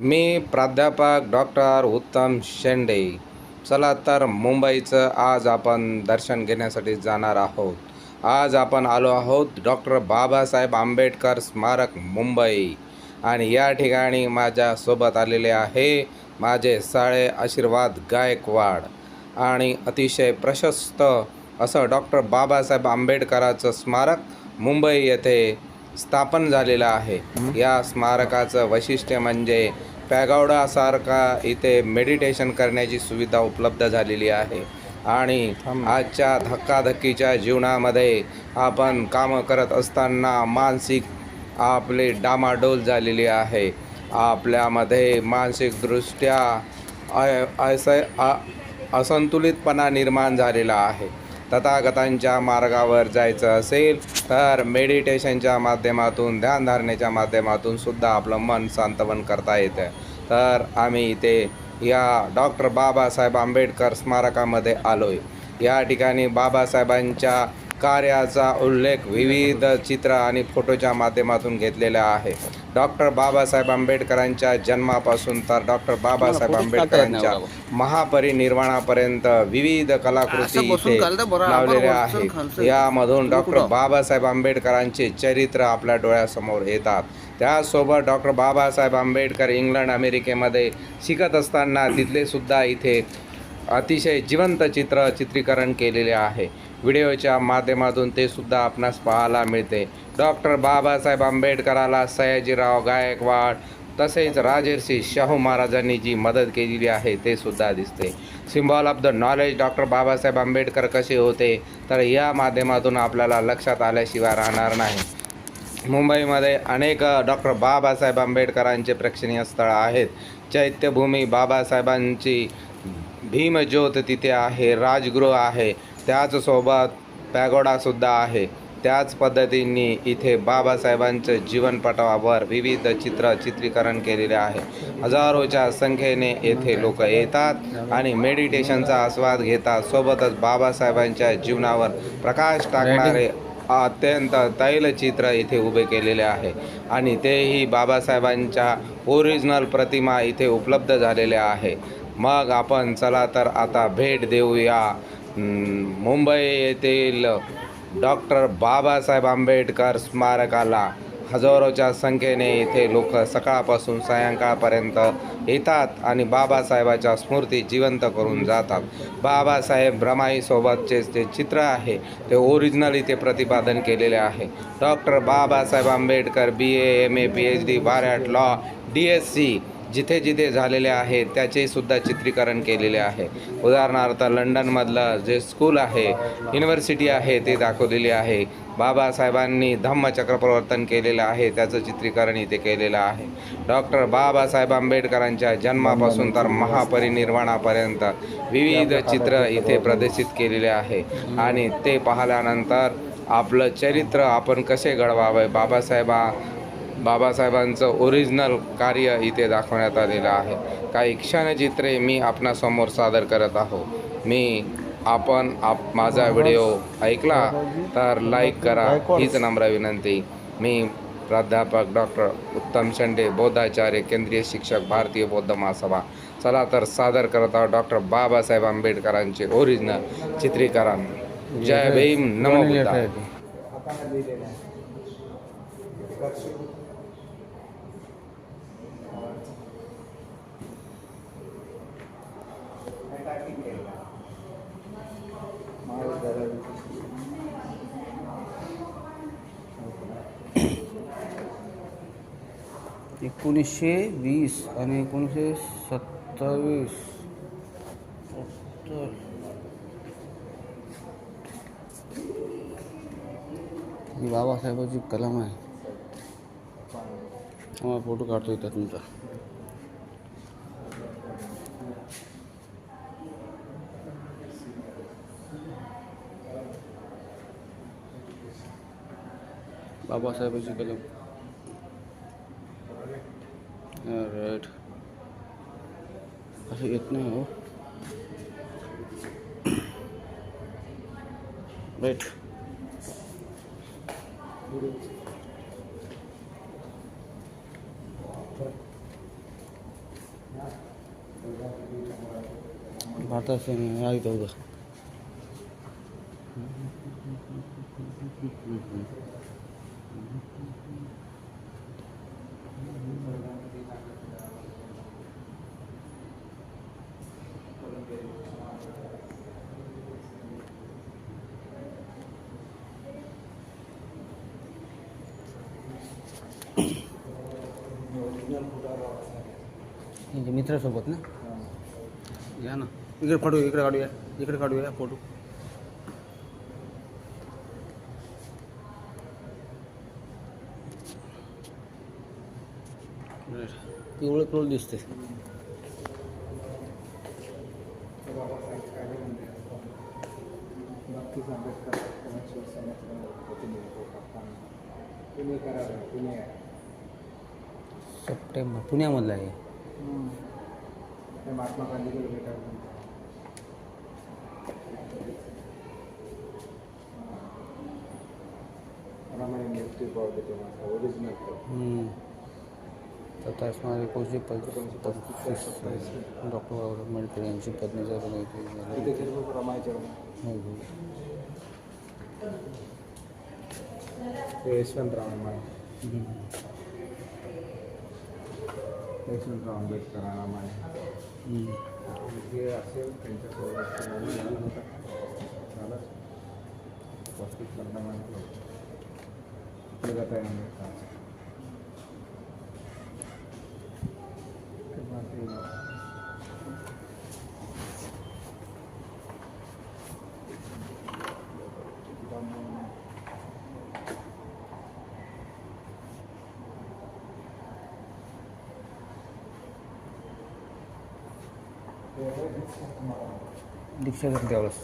मी प्राध्यापक डॉक्टर उत्तम शेंडे. चला तर मुंबईचं आज आपण दर्शन घेण्यासाठी जाणार आहोत. आज आपण आलो आहोत डॉक्टर बाबासाहेब आंबेडकर स्मारक मुंबई. आणि या ठिकाणी माझ्यासोबत आलेले आहे माझे साळे आशीर्वाद गायकवाड. आणि अतिशय प्रशस्त असं डॉक्टर बाबासाहेब आंबेडकराचं स्मारक मुंबई येथे स्थापन झालेलं आहे. या स्मारकाचं वैशिष्ट्य म्हणजे पॅगावडासारखा इथे मेडिटेशन करण्याची सुविधा उपलब्ध झालेली आहे. आणि आजच्या धक्काधक्कीच्या जीवनामध्ये आपण कामं करत असताना मानसिक आपली डामाडोल झालेली आहे. आपल्यामध्ये मानसिकदृष्ट्या असं असंतुलितपणा निर्माण झालेला आहे. तथागतांच्या मार्गावर जायचं असेल तर मेडिटेशनच्या माध्यमातून ध्यानधारणेच्या माध्यमातून सुद्धा आपलं मन सांत्वन करता येतं. तर आम्ही इथे या डॉक्टर बाबासाहेब आंबेडकर स्मारकामध्ये आलो आहे या ठिकाणी बाबासाहेबांच्या कार्याचा उल्लेख विविध चित्र आणि फोटोच्या माध्यमातून घेतलेला आहे. डॉक्टर बाबासाहेब आंबेडकरांच्या जन्मापासून तर डॉक्टर बाबासाहेब आंबेडकरांच्या महापरिनिर्वाणापर्यंत विविध कलाकृती इथे लावलेल्या आहेत यामधून डॉक्टर? बाबासाहेब आंबेडकरांचे चरित्र आपल्या डोळ्यासमोर येतात. त्यासोबत डॉक्टर बाबासाहेब आंबेडकर इंग्लंड अमेरिकेमध्ये शिकत असताना तिथले सुद्धा इथे अतिशय जिवंत चित्र चित्रीकरण केलेले आहे. व्हिडिओच्या माध्यमातून ते सुद्धा आपणास पाहायला मिळते. डॉक्टर बाबासाहेब आंबेडकराला सयाजीराव गायकवाड तसेच राजर्षी शाहू महाराजांनी जी मदत केलेली आहे ते सुद्धा दिसते. Symbol of the knowledge doctor Babasaheb Ambedkar कसे होते तर या माध्यमातून आपल्याला लक्षात आल्याशिवाय राहणार नाही. मुंबईमध्ये अनेक डॉक्टर बाबासाहेब आंबेडकरांचे प्रेक्षणीय स्थळं आहेत. चैत्यभूमी बाबासाहेबांची भीमज्योत तिथे आहे राजगृह आहे त्याचसोबत पॅगोडासुद्धा आहे. त्याच पद्धतीने इथे बाबासाहेबांच्या जीवनपटावर विविध चित्र चित्रीकरण केलेले आहे. हजारोच्या संख्येने येथे लोक येतात आणि मेडिटेशनचा आस्वाद घेतात. सोबतच बाबासाहेबांच्या जीवनावर प्रकाश टाकणारे अत्यंत तैलचित्र इथे उभे केलेले आहे आणि तेही बाबासाहेबांच्या ओरिजिनल प्रतिमा इथे उपलब्ध झालेल्या आहे. मग आपण चला तर आता भेट देऊया. मुंबई येथील डॉक्टर बाबासाहेब आंबेडकर स्मारकाला. हजारोच्या संख्येने इथे लोक सकाळपासून सायंकाळपर्यंत येतात आणि बाबासाहेबाच्या स्मृती जिवंत करून जातात. बाबासाहेब भ्रमाईसोबतचे जे चित्र आहे ते ओरिजिनल इथे प्रतिपादन केलेले आहे. Doctor Babasaheb Ambedkar B A M A P H D bar at law D S C जिथे जिथे झालेले आहे त्याचेसुद्धा चित्रीकरण केलेले आहे. उदाहरणार्थ लंडनमधलं जे स्कूल आहे युनिव्हर्सिटी आहे ते दाखवलेली आहे. बाबासाहेबांनी धम्मचक्र प्रवर्तन केलेलं आहे त्याचं चित्रीकरण इथे केलेलं आहे. डॉक्टर बाबासाहेब आंबेडकरांच्या जन्मापासून तर महापरिनिर्वाणापर्यंत विविध चित्र इथे प्रदर्शित केलेले आहे. आणि ते पाहिल्यानंतर आपलं चरित्र आपण कसे घडवावे? बाबासाहेबा बाबासाहेबांचं ओरिजिनल कार्य इथे दाखवण्यात आलेलं आहे. काही क्षणचित्रे मी आपणासमोर सादर करत आहो. मी आपण आप माझा व्हिडिओ ऐकला तर लाईक करा. हीच नम्र विनंती. मी प्राध्यापक डॉक्टर उत्तम शेंडे बौद्धाचार्य केंद्रीय शिक्षक भारतीय बौद्ध महासभा. चला तर सादर करत आहोत डॉक्टर बाबासाहेब आंबेडकरांचे ओरिजिनल चित्रीकरण. जय भीम नमो एकोणीसशे वीस आणि एकोणीसशे सत्तावीस. सत्तर. ही बाबासाहेबाची कलम आहे. हा फोटो काढतो येतात तुमचा बाबासाहेबाची कलम. राईट असं येत नाही हो राईट भारतात आहे इथं यांच्या मित्रासोबत ना? या ना. इकडे फोटो इकडे काढूया. इकडे काढूया फोटो. पिवळं पिवळं दिसते. सप्टेंबर पुण्यामधलं आहे. महात्मा गांधी रामायण मृत्यू पावले तेव्हा ओरिजिनल हम्म. सत्तावीस मार्च एकोणीसशे पस्तीस डॉक्टर बाबासाहेब आंबेडकर यांची पत्नीचा पण तिथे एक- फिरलो रमायच्या हो, हो. ते यशवंतराव माय हम्म. यशवंतराव आंबेडकर रामाय हम्म. जे असेल त्यांच्यासोबत झालं पस्तीस लग्न म्हटलं जगत आहे आंबेडकर दीक्षा घेतली त्यावेळेस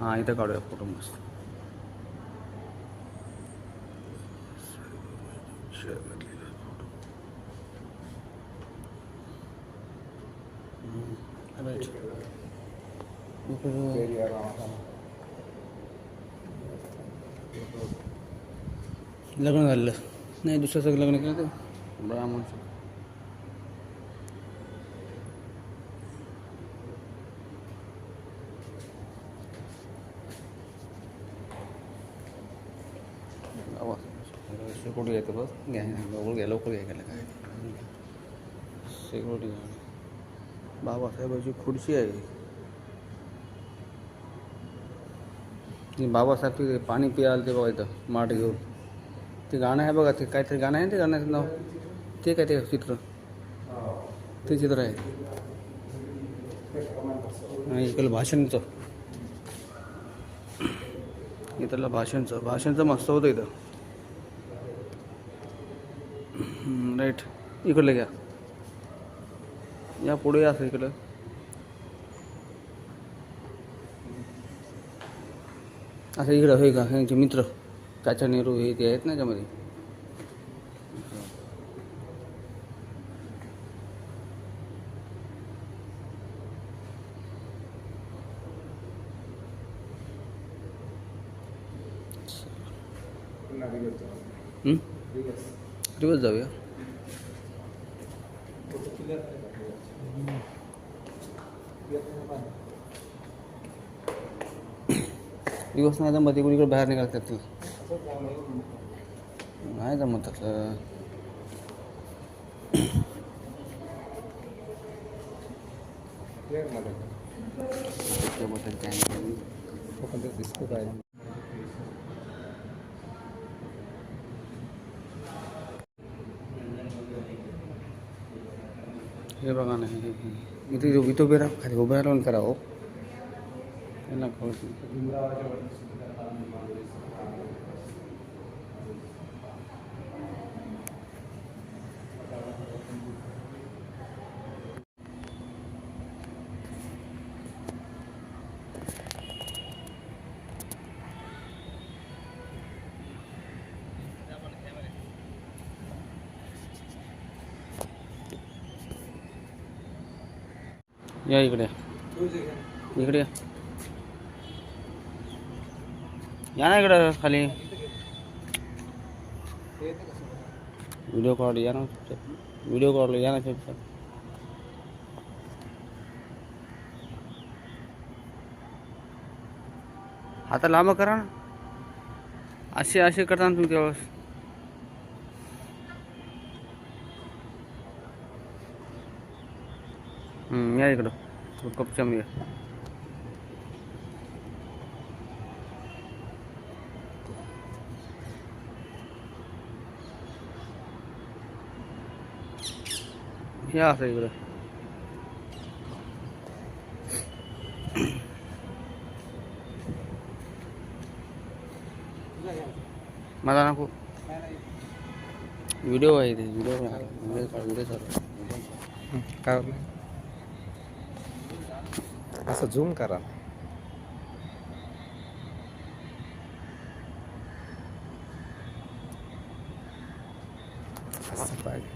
हां इथं काढूया फोटो मस्त. लग्न झालं नाही दुसऱ्याचं लग्न केलं ते ब्राह्मणचं सिक्युरिटी येतो बस घ्या लवकर घ्या लवकर घ्या गेलं काय सिक्युरिटी बाबासाहेबाची खुर्ची आहे. ती बाबासाहेब ते पाणी पियाल ते बघा इथं माठ घेऊन. ते गाणं आहे बघा ते काहीतरी गाणं आहे ना ते गाण्याचं नाव? ते काय ते चित्र? ते चित्र आहे. इकडलं भाषणचं. इथलं भाषणचं. भाषणचं मस्त होतं इथं. राईट. इकडलं घ्या. या पुढे असं इकडं. असं इकडं होय का यांचे मित्र. काचा नेहरू हे ते आहेत ना? दिवस दिवस जाऊया. दिवस नाही जमत इकडे इकडे बाहेर निघाल त्यातलं नाही जमत तसं क्लिअरमध्ये त्याबद्दल काय नाही. पण ते दिसतो काय हे बघा ना हे- हे- हे. इथे इथं उभे राहा खाली उभे राहून करावं त्यांना कळत या इकडे. इकडे या. ना इकडे खाली. वीडियो कॉल या ना. वीडियो कॉल या ना चुपचाप आता लाभ करा ना. असे असे करता ना तुम्ही त्यावेळेस. हम्म, या इकडं कपच्या या या असं इकडं मला नको व्हिडिओ आहे ते व्हिडिओ असं झूम करा. असं पाहिजे.